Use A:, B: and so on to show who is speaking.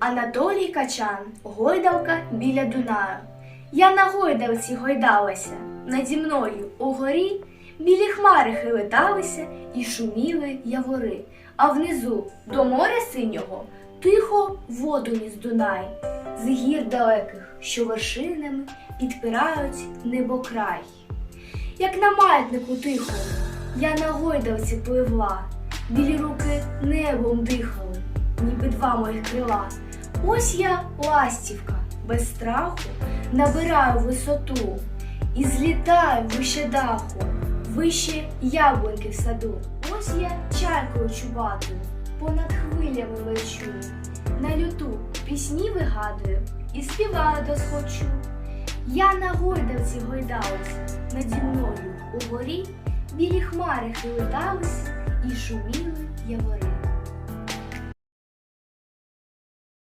A: Анатолій Качан, гойдалка біля Дунаю. Я на гойдалці гойдалася, наді мною угорі білі хмари хилиталися і шуміли явори, а внизу до моря синього тихо воду ніс Дунай, з гір далеких, що вершинами підпирають небокрай. Як на маятнику тихому, я на гойдалці пливла, білі руки небом дихали, ніби два моїх крила. Ось я ластівка, без страху, набираю висоту і злітаю вище даху, вище яблуньки в саду. Ось я чайкою чубатою, понад хвилями лечу, на люту пісні вигадую і співаю досхочу. Я на гойдалці гойдалася, наді мною угорі білі хмари хилиталися і шуміли явори.